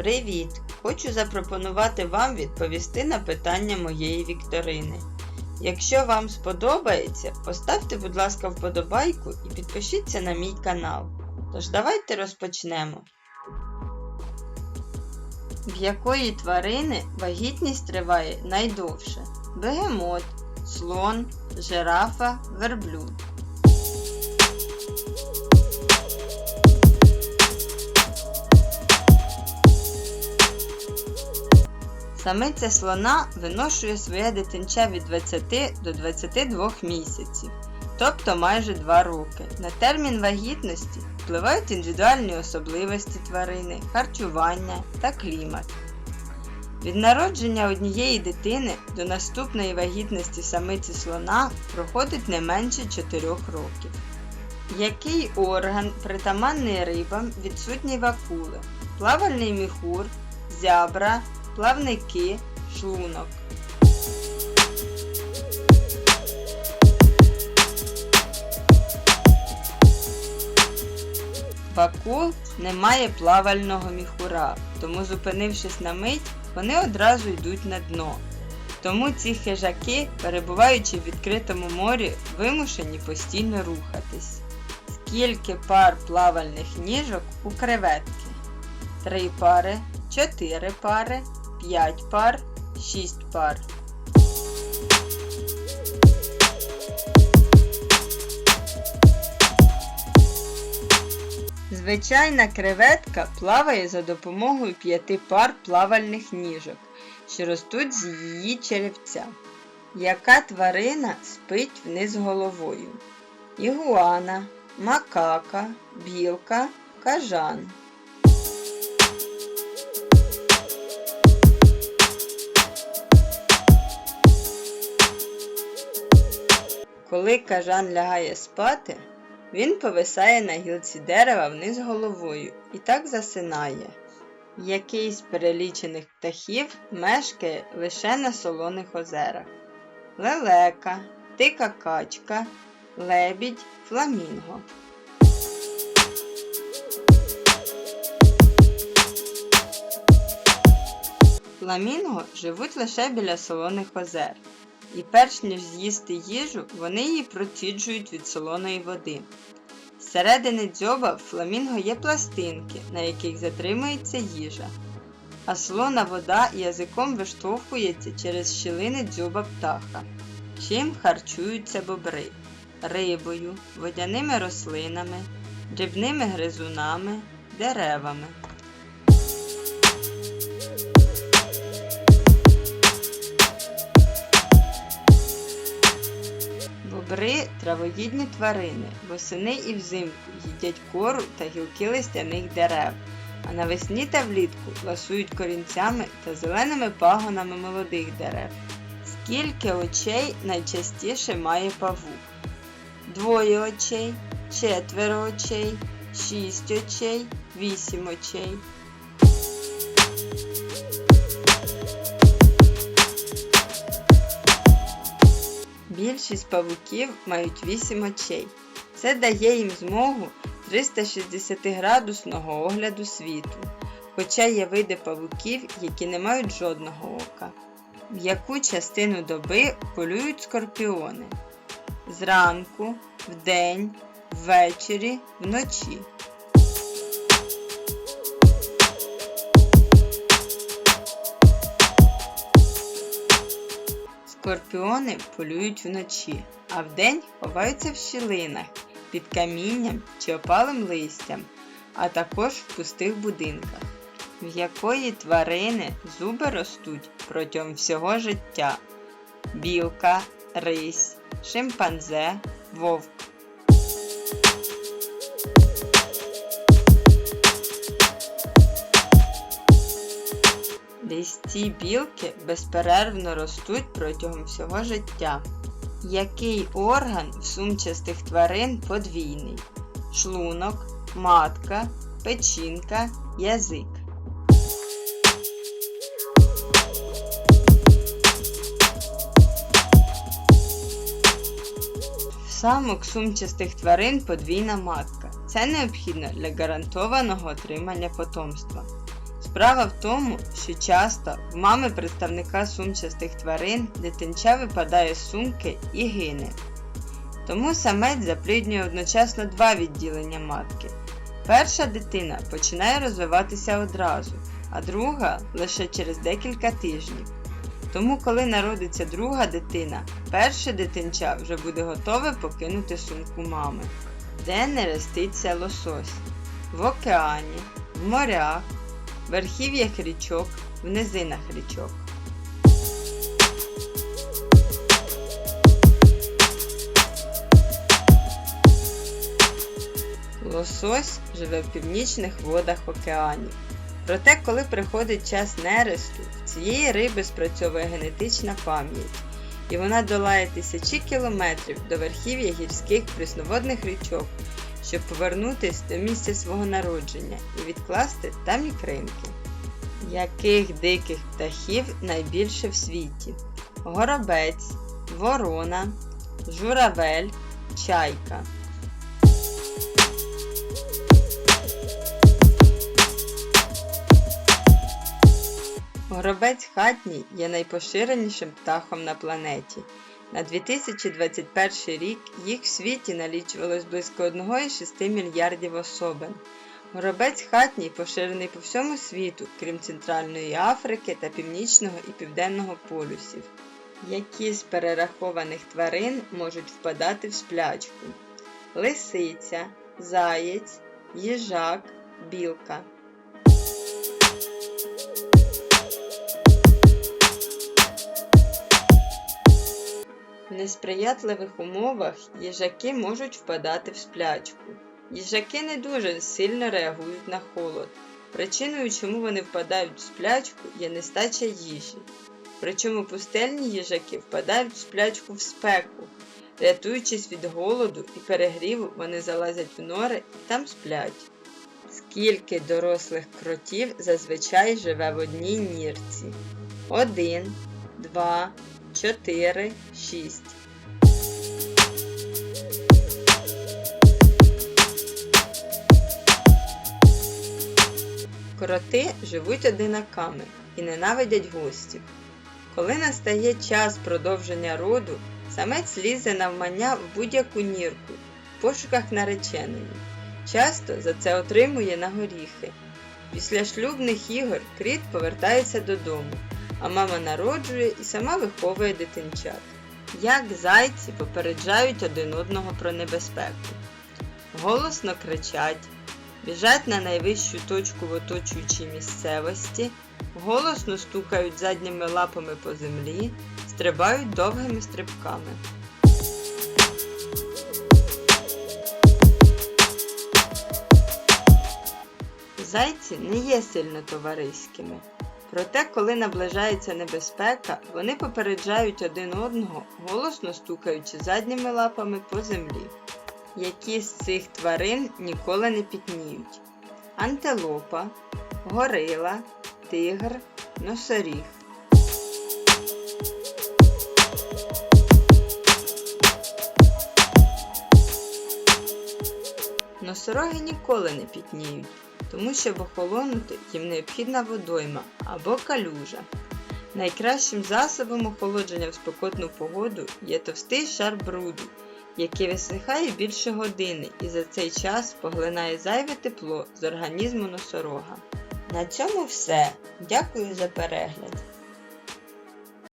Привіт! Хочу запропонувати вам відповісти на питання моєї вікторини. Якщо вам сподобається, поставте, будь ласка, вподобайку і підпишіться на мій канал. Тож давайте розпочнемо. В якої тварини вагітність триває найдовше? Бегемот, слон, жирафа, верблюд. Самиця слона виношує своє дитинча від 20 до 22 місяців, тобто майже 2 роки. На термін вагітності впливають індивідуальні особливості тварини, харчування та клімат. Від народження однієї дитини до наступної вагітності самиці слона проходить не менше 4 років. Який орган притаманний рибам відсутній в акули? Плавальний міхур, зябра, плавники, шлунок. В акул немає плавального міхура, тому зупинившись на мить, вони одразу йдуть на дно. Тому ці хижаки, перебуваючи в відкритому морі, вимушені постійно рухатись. Скільки пар плавальних ніжок у креветки? Три пари, чотири пари, 5 пар, 6 пар. Звичайна креветка плаває за допомогою п'яти пар плавальних ніжок, що ростуть з її черевця. Яка тварина спить вниз головою? Ігуана, макака, білка, кажан. Коли кажан лягає спати, він повисає на гілці дерева вниз головою і так засинає. Який з перелічених птахів мешкає лише на солоних озерах? Лелека, дика качка, лебідь, фламінго. Фламінго живуть лише біля солоних озер, і перш ніж з'їсти їжу, вони її проціджують від солоної води. Зсередини дзьоба в фламінго є пластинки, на яких затримується їжа, а солона вода язиком виштовхується через щілини дзьоба птаха. Чим харчуються бобри? Рибою, водяними рослинами, дрібними гризунами, деревами. Бобри травоїдні тварини, восени і взимку їдять кору та гілки листяних дерев, а навесні та влітку ласують корінцями та зеленими пагонами молодих дерев. Скільки очей найчастіше має павук? Двоє очей, четверо очей, шість очей, вісім очей. Більшість павуків мають 8 очей. Це дає їм змогу 360-градусного огляду світу. Хоча є види павуків, які не мають жодного ока. В яку частину доби полюють скорпіони? Зранку, вдень, ввечері, вночі. Скорпіони полюють вночі, а вдень ховаються в щілинах, під камінням чи опалим листям, а також в пустих будинках. В якої тварини зуби ростуть протягом всього життя? Білка, рись, шимпанзе, вовк. Лісті білки безперервно ростуть протягом всього життя. Який орган в сумчастих тварин подвійний? Шлунок, матка, печінка, язик. самок сумчастих тварин подвійна матка. Це необхідно для гарантованого отримання потомства. Справа в тому, що часто в мами представника сумчастих тварин дитинча випадає з сумки і гине. Тому самець запліднює одночасно два відділення матки. Перша дитина починає розвиватися одразу, а друга лише через декілька тижнів. Тому, коли народиться друга дитина, перше дитинча вже буде готове покинути сумку мами. Де не реститься лосось? В океані, в морях, верхів'ях річок, в низинах річок. Лосось живе в північних водах океанів. Проте, коли приходить час нересту, в цієї риби спрацьовує генетична пам'ять, і вона долає тисячі кілометрів до верхів'я гірських прісноводних річок, щоб повернутися до місця свого народження і відкласти там ікринки. Яких диких птахів найбільше в світі? Горобець, ворона, журавель, чайка. Горобець хатній є найпоширенішим птахом на планеті. На 2021 рік їх в світі налічувалось близько 1,6 мільярдів особин. Горобець хатній поширений по всьому світу, крім Центральної Африки та Північного і Південного полюсів. Які з перерахованих тварин можуть впадати в сплячку? Лисиця, заєць, їжак, білка. Несприятливих умовах їжаки можуть впадати в сплячку. Їжаки не дуже сильно реагують на холод. Причиною, чому вони впадають в сплячку, є нестача їжі. Причому пустельні їжаки впадають в сплячку в спеку. Рятуючись від голоду і перегріву, вони залазять в нори і там сплять. Скільки дорослих кротів зазвичай живе в одній нірці? Один, два, чотири, шість. Кроти живуть одинаками і ненавидять гостів. Коли настає час продовження роду, самець лізе навмання в будь-яку нірку в пошуках нареченої. Часто за це отримує на горіхи. Після шлюбних ігор кріт повертається додому, а мама народжує і сама виховує дитинчат. Як зайці попереджають один одного про небезпеку. Голосно кричать, біжать на найвищу точку в оточуючій місцевості, голосно стукають задніми лапами по землі, стрибають довгими стрибками. Зайці не є сильно товариськими. Проте, коли наближається небезпека, вони попереджають один одного, голосно стукаючи задніми лапами по землі. Які з цих тварин ніколи не пітніють? Антилопа, горила, тигр, носоріг. Носороги ніколи не пітніють, тому щоб охолонути їм необхідна водойма або калюжа. Найкращим засобом охолодження в спекотну погоду є товстий шар бруду, який висихає більше години і за цей час поглинає зайве тепло з організму носорога. На цьому все. Дякую за перегляд.